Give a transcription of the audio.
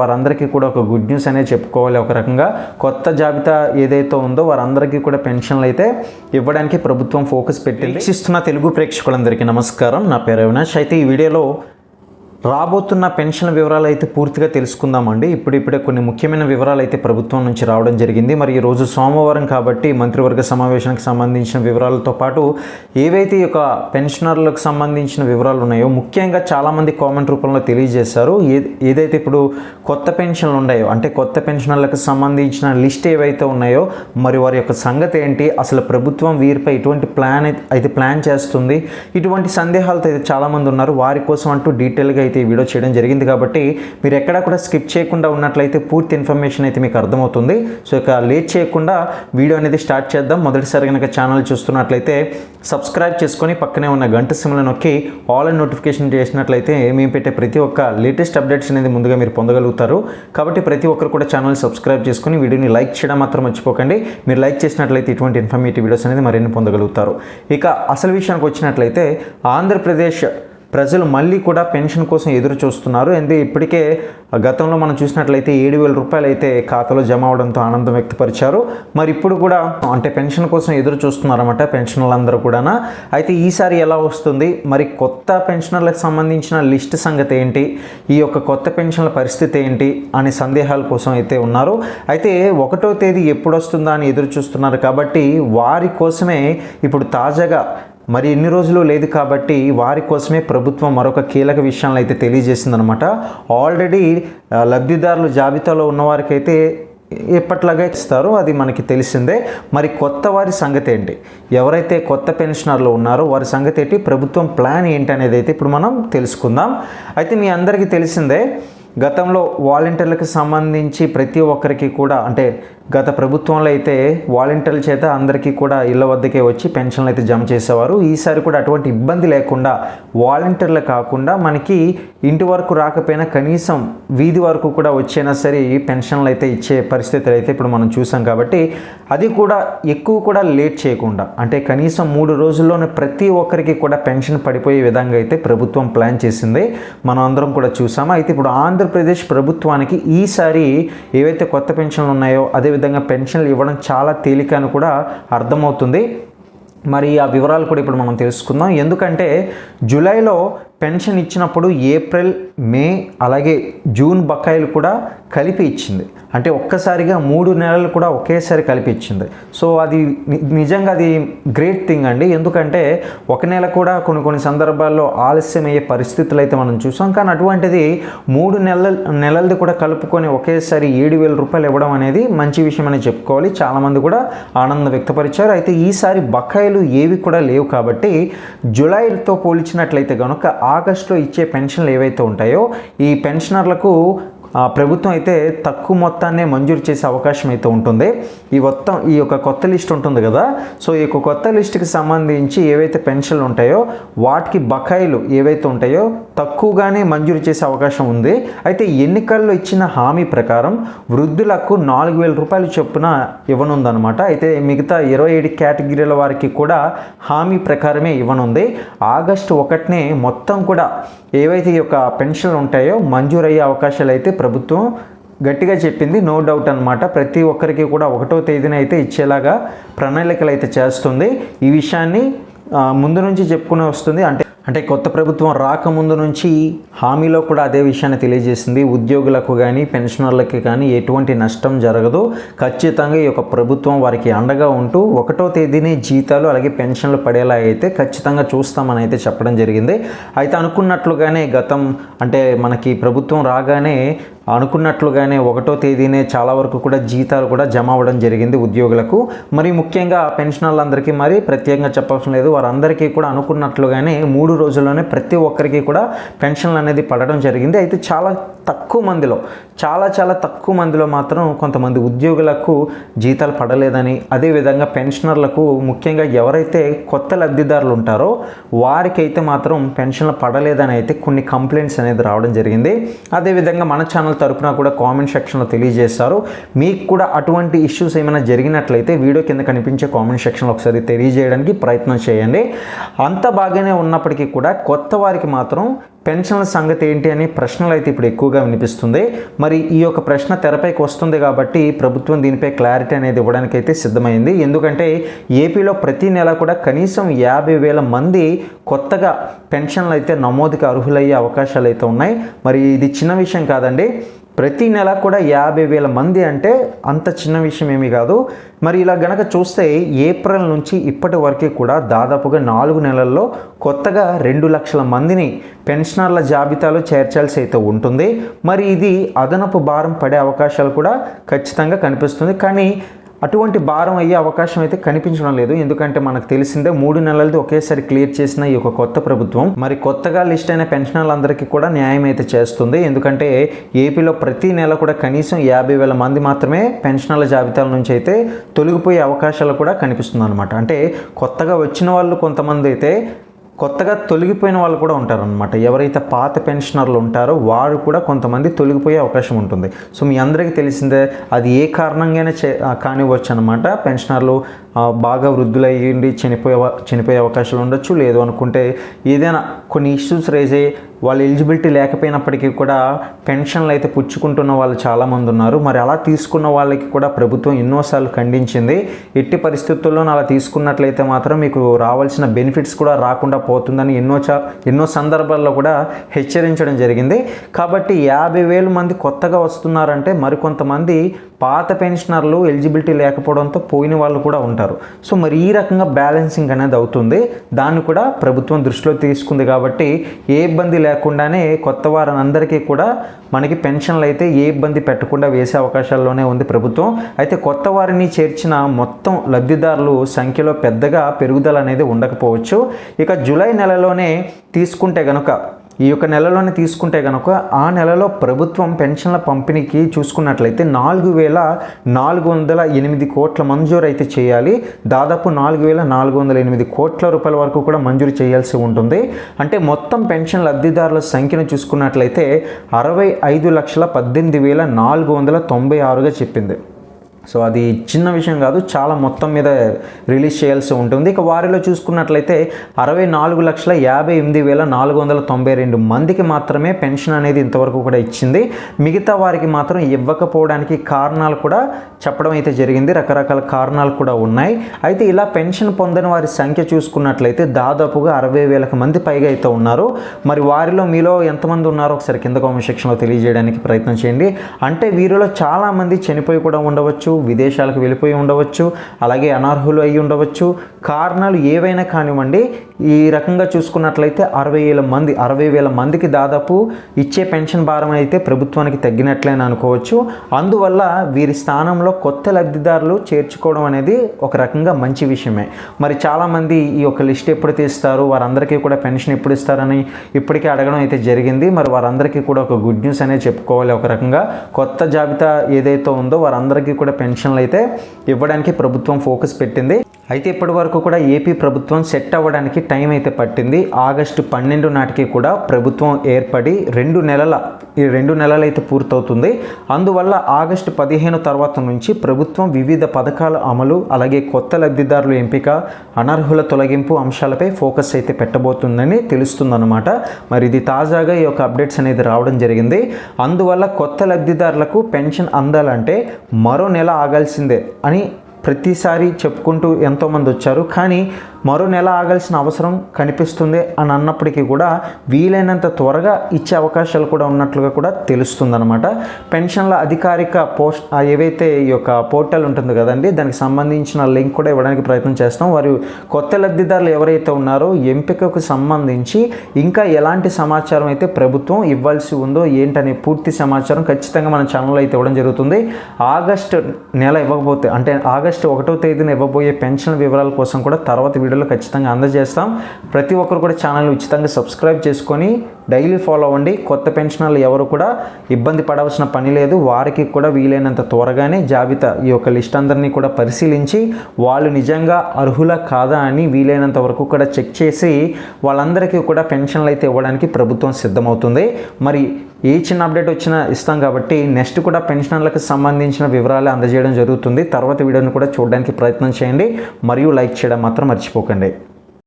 వారందరికీ కూడా ఒక గుడ్ న్యూస్ అనేది చెప్పుకోవాలి ఒక రకంగా. కొత్త జాబితా ఏదైతే ఉందో వారందరికీ కూడా పెన్షన్లు అయితే ఇవ్వడానికి ప్రభుత్వం ఫోకస్ పెట్టింది. ఇస్తున్న తెలుగు ప్రేక్షకులందరికీ నమస్కారం. నా పేరు అవినాష్. అయితే ఈ వీడియోలో రాబోతున్న పెన్షన్ వివరాలు అయితే పూర్తిగా తెలుసుకుందామండి. ఇప్పుడిప్పుడే కొన్ని ముఖ్యమైన వివరాలు అయితే ప్రభుత్వం నుంచి రావడం జరిగింది. మరి ఈ రోజు సోమవారం కాబట్టి మంత్రివర్గ సమావేశానికి సంబంధించిన వివరాలతో పాటు ఏవైతే ఈ యొక్క పెన్షనర్లకు సంబంధించిన వివరాలు ఉన్నాయో ముఖ్యంగా చాలామంది కామెంట్ రూపంలో తెలియజేశారు. ఏ ఏదైతే ఇప్పుడు కొత్త పెన్షన్లు ఉన్నాయో అంటే కొత్త పెన్షనర్లకు సంబంధించిన లిస్ట్ ఏవైతే ఉన్నాయో మరి వారి యొక్క సంగతి ఏంటి? అసలు ప్రభుత్వం వీరిపై ఎటువంటి ప్లాన్ అయితే ప్లాన్ చేస్తుంది? ఇటువంటి సందేహాలతో అయితే చాలామంది ఉన్నారు. వారి కోసం అంటూ డీటెయిల్గా అయితే ఈ వీడియో చేయడం జరిగింది కాబట్టి మీరు ఎక్కడా కూడా స్కిప్ చేయకుండా ఉన్నట్లయితే పూర్తి ఇన్ఫర్మేషన్ అయితే మీకు అర్థమవుతుంది. సో ఇక లేట్ చేయకుండా వీడియో అనేది స్టార్ట్ చేద్దాం. మొదటిసారి కనుక ఛానల్ చూస్తున్నట్లయితే సబ్స్క్రైబ్ చేసుకొని పక్కనే ఉన్న గంట సిమ్లో నొక్కి ఆల్ అండ్ నోటిఫికేషన్ చేసినట్లయితే మేము పెట్టే ప్రతి ఒక్క లేటెస్ట్ అప్డేట్స్ అనేది ముందుగా మీరు పొందగలుగుతారు. కాబట్టి ప్రతి ఒక్కరు కూడా ఛానల్ సబ్స్క్రైబ్ చేసుకొని వీడియోని లైక్ చేయడం మాత్రం మర్చిపోకండి. మీరు లైక్ చేసినట్లయితే ఇటువంటి ఇన్ఫర్మేటివ్ వీడియోస్ అనేది మరిన్ని పొందగలుగుతారు. ఇక అసలు విషయానికి వచ్చినట్లయితే ఆంధ్రప్రదేశ్ ప్రజలు మళ్ళీ కూడా పెన్షన్ కోసం ఎదురు చూస్తున్నారు ఎందుకంటే ఇప్పటికే గతంలో మనం చూసినట్లయితే ఏడు వేల రూపాయలు అయితే ఖాతాలో జమ అవడంతో ఆనందం వ్యక్తపరిచారు. మరి ఇప్పుడు కూడా అంటే పెన్షన్ కోసం ఎదురు చూస్తున్నారన్నమాట పెన్షనర్లందరూ కూడా అయితే ఈసారి ఎలా వస్తుంది? మరి కొత్త పెన్షనర్లకు సంబంధించిన లిస్ట్ సంగతి ఏంటి? ఈ యొక్క కొత్త పెన్షన్ల పరిస్థితి ఏంటి? అనే సందేహాల కోసం అయితే ఉన్నారు. అయితే ఒకటో తేదీ ఎప్పుడు వస్తుందా అని ఎదురు చూస్తున్నారు కాబట్టి వారి కోసమే ఇప్పుడు తాజాగా మరి ఎన్ని రోజులు లేదు కాబట్టి వారి కోసమే ప్రభుత్వం మరొక కీలక విషయాలను అయితే తెలియజేసిందనమాట ఆల్రెడీ లబ్ధిదారుల లబ్ధిదారులు జాబితాలో ఉన్నవారికైతే ఎప్పట్లాగా ఇస్తారు అది మనకి తెలిసిందే. మరి కొత్త వారి సంగతి ఏంటి? ఎవరైతే కొత్త పెన్షనర్లు ఉన్నారో వారి సంగతి ఏంటి? ప్రభుత్వం ప్లాన్ ఏంటి అనేది అయితే ఇప్పుడు మనం తెలుసుకుందాం. అయితే మీ అందరికీ తెలిసిందే గతంలో వాలంటీర్లకు సంబంధించి ప్రతి ఒక్కరికి కూడా అంటే గత ప్రభుత్వంలో అయితే వాలంటీర్ల చేత అందరికీ కూడా ఇళ్ళ వద్దకే వచ్చి పెన్షన్లు అయితే జమ చేసేవారు. ఈసారి కూడా అటువంటి ఇబ్బంది లేకుండా వాలంటీర్లు కాకుండా మనకి ఇంటి వరకు రాకపోయినా కనీసం వీధి వరకు కూడా వచ్చైనా సరే పెన్షన్లు అయితే ఇచ్చే పరిస్థితులు అయితే ఇప్పుడు మనం చూసాం కాబట్టి అది కూడా ఎక్కువ కూడా లేట్ చేయకుండా అంటే కనీసం మూడు రోజుల్లోనే ప్రతి ఒక్కరికి కూడా పెన్షన్ పడిపోయే విధంగా అయితే ప్రభుత్వం ప్లాన్ చేసింది. మనం అందరం కూడా చూసాము? అయితే ఇప్పుడు ఆంధ్రప్రదేశ్ ప్రభుత్వానికి ఈసారి ఏవైతే కొత్త పెన్షన్లు ఉన్నాయో అదే అదేవిధంగా పెన్షన్లు ఇవ్వడం చాలా తేలిక అని కూడా అర్థమవుతుంది. మరి ఆ వివరాలు కూడా ఇప్పుడు మనం తెలుసుకుందాం. ఎందుకంటే జూలైలో పెన్షన్ ఇచ్చినప్పుడు ఏప్రిల్ మే అలాగే జూన్ బకాయిలు కూడా కలిపి ఇచ్చింది. అంటే ఒక్కసారిగా మూడు నెలలు కూడా ఒకేసారి కలిపి ఇచ్చింది. సో అది నిజంగా అది గ్రేట్ థింగ్ అండి. ఎందుకంటే ఒక నెల కూడా కొన్ని కొన్ని సందర్భాల్లో ఆలస్యమయ్యే పరిస్థితులు అయితే మనం చూసాం. కానీ అటువంటిది మూడు నెలల నెలలది కూడా కలుపుకొని ఒకేసారి ఏడు వేల రూపాయలు ఇవ్వడం అనేది మంచి విషయం అని చెప్పుకోవాలి. చాలామంది కూడా ఆనందం వ్యక్తపరిచారు. అయితే ఈసారి బకాయిలు ఏవి కూడా లేవు కాబట్టి జూలైతో పోల్చినట్లయితే కనుక ఆగస్టులో ఇచ్చే పెన్షన్లు ఏవైతే ఉంటాయో ఈ పెన్షనర్లకు ప్రభుత్వం అయితే తక్కువ మొత్తాన్నే మంజూరు చేసే అవకాశం అయితే ఉంటుంది. ఈ మొత్తం ఈ యొక్క కొత్త లిస్ట్ ఉంటుంది కదా సో ఈ యొక్క కొత్త లిస్ట్కి సంబంధించి ఏవైతే పెన్షన్లు ఉంటాయో వాటికి బకాయిలు ఏవైతే ఉంటాయో తక్కువగానే మంజూరు చేసే అవకాశం ఉంది. అయితే ఎన్నికల్లో ఇచ్చిన హామీ ప్రకారం వృద్ధులకు నాలుగు వేల రూపాయలు చొప్పున ఇవ్వనుందనమాట అయితే మిగతా ఇరవై ఏడు కేటగిరీల వారికి కూడా హామీ ప్రకారమే ఇవ్వనుంది. ఆగస్టు ఒకటినే మొత్తం కూడా ఏవైతే ఈ యొక్క పెన్షన్లు ఉంటాయో మంజూరయ్యే అవకాశాలు అయితే ప్రభుత్వం గట్టిగా చెప్పింది. నో డౌట్ అనమాట ప్రతి ఒక్కరికి కూడా ఒకటో తేదీన అయితే ఇచ్చేలాగా ప్రణాళికలు అయితే చేస్తుంది. ఈ విషయాన్ని ముందు నుంచి చెప్పుకునే వస్తుంది. అంటే అంటే కొత్త ప్రభుత్వం రాకముందు నుంచి హామీలో కూడా అదే విషయాన్ని తెలియజేసింది. ఉద్యోగులకు కానీ పెన్షనర్లకి కానీ ఎటువంటి నష్టం జరగదు. ఖచ్చితంగా ఈ యొక్క ప్రభుత్వం వారికి అండగా ఉంటూ ఒకటో తేదీని జీతాలు అలాగే పెన్షన్లు పడేలా అయితే ఖచ్చితంగా చూస్తామని అయితే చెప్పడం జరిగింది. అయితే అనుకున్నట్లుగానే గతం అంటే మనకి ప్రభుత్వం రాగానే అనుకున్నట్లుగానే ఒకటో తేదీనే చాలా వరకు కూడా జీతాలు కూడా జమ అవ్వడం జరిగింది ఉద్యోగులకు. మరి ముఖ్యంగా పెన్షనర్లందరికీ మరి ప్రత్యేకంగా చెప్పవలసిన లేదు. వారందరికీ కూడా అనుకున్నట్లుగానే మూడు రోజుల్లోనే ప్రతి ఒక్కరికి కూడా పెన్షన్లు అనేది పడడం జరిగింది. అయితే చాలా తక్కువ మందిలో చాలా చాలా తక్కువ మందిలో మాత్రం కొంతమంది ఉద్యోగులకు జీతాలు పడలేదని అదేవిధంగా పెన్షనర్లకు ముఖ్యంగా ఎవరైతే కొత్త లబ్ధిదారులు ఉంటారో వారికైతే మాత్రం పెన్షన్లు పడలేదని అయితే కొన్ని కంప్లైంట్స్ అనేది రావడం జరిగింది. అదేవిధంగా మన ఛానల్ తరపున కూడా కామెంట్ సెక్షన్లో తెలియజేస్తారు మీకు కూడా అటువంటి ఇష్యూస్ ఏమైనా జరిగినట్లయితే వీడియో కింద కనిపించే కామెంట్ సెక్షన్లో ఒకసారి తెలియజేయడానికి ప్రయత్నం చేయండి. అంత బాగానే ఉన్నప్పటికీ కూడా కొత్త వారికి మాత్రం పెన్షన్ల సంగతి ఏంటి అని ప్రశ్నలు అయితే ఇప్పుడు ఎక్కువగా వినిపిస్తుంది. మరి ఈ యొక్క ప్రశ్న తెరపైకి వస్తుంది కాబట్టి ప్రభుత్వం దీనిపై క్లారిటీ అనేది ఇవ్వడానికి అయితే సిద్ధమైంది. ఎందుకంటే ఏపీలో ప్రతి నెల కూడా కనీసం యాభై వేల మంది కొత్తగా పెన్షన్లు అయితే నమోదుకి అర్హులయ్యే అవకాశాలు అయితే ఉన్నాయి. మరి ఇది చిన్న విషయం కాదండి. ప్రతి నెల కూడా యాభై వేల మంది అంటే అంత చిన్న విషయం ఏమీ కాదు. మరి ఇలా గనక చూస్తే ఏప్రిల్ నుంచి ఇప్పటి వరకు కూడా దాదాపుగా నాలుగు నెలల్లో కొత్తగా రెండు లక్షల మందిని పెన్షనర్ల జాబితాలో చేర్చాల్సి అయితే ఉంటుంది. మరి ఇది అదనపు భారం పడే అవకాశాలు కూడా ఖచ్చితంగా కనిపిస్తుంది. కానీ అటువంటి భారం అయ్యే అవకాశం అయితే కనిపించడం లేదు. ఎందుకంటే మనకు తెలిసిందే మూడు నెలలది ఒకేసారి క్లియర్ చేసిన ఈ యొక్క కొత్త ప్రభుత్వం. మరి కొత్తగా లిస్ట్ అయిన పెన్షనర్లందరికీ కూడా న్యాయం అయితే చేస్తుంది. ఎందుకంటే ఏపీలో ప్రతి నెల కూడా కనీసం యాభై వేల మంది మాత్రమే పెన్షనర్ల జాబితాల నుంచి అయితే తొలగిపోయే అవకాశాలు కూడా కనిపిస్తుంది అనమాట అంటే కొత్తగా వచ్చిన వాళ్ళు కొంతమంది అయితే కొత్తగా తొలగిపోయిన వాళ్ళు కూడా ఉంటారనమాట ఎవరైతే పాత పెన్షనర్లు ఉంటారో వారు కూడా కొంతమంది తొలగిపోయే అవకాశం ఉంటుంది. సో మీ అందరికీ తెలిసిందే అది ఏ కారణంగానే చే కానివ్వచ్చు అనమాట పెన్షనర్లు బాగా వృద్ధులయ్యండి చనిపోయే చనిపోయే అవకాశాలు ఉండొచ్చు. లేదు అనుకుంటే ఏదైనా కొన్ని ఇష్యూస్ రైజ్ అయ్యి వాళ్ళు ఎలిజిబిలిటీ లేకపోయినప్పటికీ కూడా పెన్షన్లు అయితే పుచ్చుకుంటున్న వాళ్ళు చాలామంది ఉన్నారు. మరి అలా తీసుకున్న వాళ్ళకి కూడా ప్రభుత్వం ఎన్నోసార్లు ఖండించింది. ఎట్టి పరిస్థితుల్లో అలా తీసుకున్నట్లయితే మాత్రం మీకు రావాల్సిన బెనిఫిట్స్ కూడా రాకుండా పోతుందని ఎన్నో చా ఎన్నో సందర్భాల్లో కూడా హెచ్చరించడం జరిగింది. కాబట్టి యాభై వేల మంది కొత్తగా వస్తున్నారంటే మరికొంతమంది పాత పెన్షనర్లు ఎలిజిబిలిటీ లేకపోవడంతో పోయిన వాళ్ళు కూడా ఉంటారు. సో మరి ఈ రకంగా బ్యాలెన్సింగ్ అనేది అవుతుంది. దాన్ని కూడా ప్రభుత్వం దృష్టిలో తీసుకుంది కాబట్టి ఏ ఇబ్బంది లేకుండానే కొత్త వారందరికీ కూడా మనకి పెన్షన్లు అయితే ఏ ఇబ్బంది పెట్టకుండా వేసే అవకాశాల్లోనే ఉంది ప్రభుత్వం. అయితే కొత్త వారిని చేర్చిన మొత్తం లబ్ధిదారులు సంఖ్యలో పెద్దగా పెరుగుదల అనేది ఉండకపోవచ్చు. ఇక జూలై నెలలోనే తీసుకుంటే గనుక ఈ యొక్క నెలలోనే తీసుకుంటే కనుక ఆ నెలలో ప్రభుత్వం పెన్షన్ల పంపిణీకి చూసుకున్నట్లయితే నాలుగు వేల నాలుగు వందల ఎనిమిది కోట్ల మంజూరు అయితే చేయాలి. దాదాపు నాలుగు వేల నాలుగు వందల ఎనిమిది కోట్ల రూపాయల వరకు కూడా మంజూరు చేయాల్సి ఉంటుంది. అంటే మొత్తం పెన్షన్ లబ్ధిదారుల సంఖ్యను చూసుకున్నట్లయితే అరవై ఐదు లక్షల పద్దెనిమిది వేల నాలుగు వందల తొంభై ఆరుగా చెప్పింది. సో అది చిన్న విషయం కాదు చాలా మొత్తం మీద రిలీజ్ చేయాల్సి ఉంటుంది. ఇక వారిలో చూసుకున్నట్లయితే అరవై నాలుగు లక్షల యాభై ఎనిమిది వేల నాలుగు వందల తొంభై రెండు మందికి మాత్రమే పెన్షన్ అనేది ఇంతవరకు కూడా ఇచ్చింది. మిగతా వారికి మాత్రం ఇవ్వకపోవడానికి కారణాలు కూడా చెప్పడం అయితే జరిగింది. రకరకాల కారణాలు కూడా ఉన్నాయి. అయితే ఇలా పెన్షన్ పొందని వారి సంఖ్య చూసుకున్నట్లయితే దాదాపుగా అరవై వేలకు మంది పైగా అయితే ఉన్నారు. మరి వారిలో మీలో ఎంతమంది ఉన్నారో ఒకసారి కింద కామెంట్ సెక్షన్లో తెలియజేయడానికి ప్రయత్నం చేయండి. అంటే వీరిలో చాలామంది చనిపోయి కూడా ఉండవచ్చు. విదేశాలకు వెళ్ళిపోయి ఉండవచ్చు అలాగే అనర్హులు అయి ఉండవచ్చు. కారణాలు ఏవైనా కానివ్వండి ఈ రకంగా చూసుకున్నట్లయితే అరవై వేల మంది అరవై వేల మందికి దాదాపు ఇచ్చే పెన్షన్ భారం అయితే ప్రభుత్వానికి తగ్గినట్లేని అనుకోవచ్చు. అందువల్ల వీరి స్థానంలో కొత్త లబ్ధిదారులు చేర్చుకోవడం అనేది ఒక రకంగా మంచి విషయమే. మరి చాలామంది ఈ యొక్క లిస్ట్ ఎప్పుడు తీస్తారు? వారందరికీ కూడా పెన్షన్ ఎప్పుడు ఇస్తారని ఇప్పటికే అడగడం అయితే జరిగింది. మరి వారందరికీ కూడా ఒక గుడ్ న్యూస్ అనేది చెప్పుకోవాలి. ఒక రకంగా కొత్త జాబితా ఏదైతే ఉందో వారందరికీ కూడా పెన్షన్లు అయితే ఇవ్వడానికి ప్రభుత్వం ఫోకస్ పెట్టింది. అయితే ఇప్పటి వరకు కూడా ఏపీ ప్రభుత్వం సెట్ అవ్వడానికి టైం అయితే పట్టింది. ఆగస్టు పన్నెండు నాటికి కూడా ప్రభుత్వం ఏర్పడి రెండు నెలల ఈ రెండు నెలలు అయితే పూర్తవుతుంది. అందువల్ల ఆగస్టు పదిహేను తర్వాత నుంచి ప్రభుత్వం వివిధ పథకాల అమలు అలాగే కొత్త లబ్ధిదారుల ఎంపిక అనర్హుల తొలగింపు అంశాలపై ఫోకస్ అయితే పెట్టబోతుందని తెలుస్తుందన్నమాట. మరి ఇది తాజాగా ఈ యొక్క అప్డేట్స్ అనేది రావడం జరిగింది. అందువల్ల కొత్త లబ్ధిదారులకు పెన్షన్ అందాలంటే మరో నెల ఆగాల్సిందే అని ప్రతిసారి చెప్పుకుంటూ ఎంతోమంది వచ్చారు. కానీ మరో నెల ఆగాల్సిన అవసరం కనిపిస్తుంది అని అన్నప్పటికీ కూడా వీలైనంత త్వరగా ఇచ్చే అవకాశాలు కూడా ఉన్నట్లుగా కూడా తెలుస్తుందన్నమాట. పెన్షన్ల అధికారిక పోస్ట్ ఏవైతే ఈ యొక్క పోర్టల్ ఉంటుంది కదండి దానికి సంబంధించిన లింక్ కూడా ఇవ్వడానికి ప్రయత్నం చేస్తాం. వారు కొత్త లబ్ధిదారులు ఎవరైతే ఉన్నారో ఎంపికకు సంబంధించి ఇంకా ఎలాంటి సమాచారం అయితే ప్రభుత్వం ఇవ్వాల్సి ఉందో ఏంటనే పూర్తి సమాచారం ఖచ్చితంగా మన ఛానల్లో అయితే ఇవ్వడం జరుగుతుంది. ఆగస్టు నెల ఇవ్వకపోతే అంటే ఆగస్టు ఒకటో తేదీన ఇవ్వబోయే పెన్షన్ వివరాల కోసం కూడా తర్వాత వీడియోలో ఖచ్చితంగా అందజేస్తాం. ప్రతి ఒక్కరు కూడా ఛానల్ ఉచితంగా సబ్స్క్రైబ్ చేసుకొని డైలీ ఫాలో అవ్వండి. కొత్త పెన్షనర్లు ఎవరు కూడా ఇబ్బంది పడవలసిన పని లేదు. వారికి కూడా వీలైనంత త్వరగానే జాబితా ఈ యొక్క లిస్ట్ అందరినీ కూడా పరిశీలించి వాళ్ళు నిజంగా అర్హులా కాదా అని వీలైనంత వరకు కూడా చెక్ చేసి వాళ్ళందరికీ కూడా పెన్షన్లు అయితే ఇవ్వడానికి ప్రభుత్వం సిద్ధమవుతుంది. మరి ఏ చిన్న అప్డేట్ వచ్చినా ఇస్తాం కాబట్టి నెక్స్ట్ కూడా పెన్షనర్లకు సంబంధించిన వివరాలు అందజేయడం జరుగుతుంది. తర్వాత వీడియోని కూడా చూడడానికి ప్రయత్నం చేయండి. మరియు లైక్ చేయడం మాత్రం మర్చిపోకండి.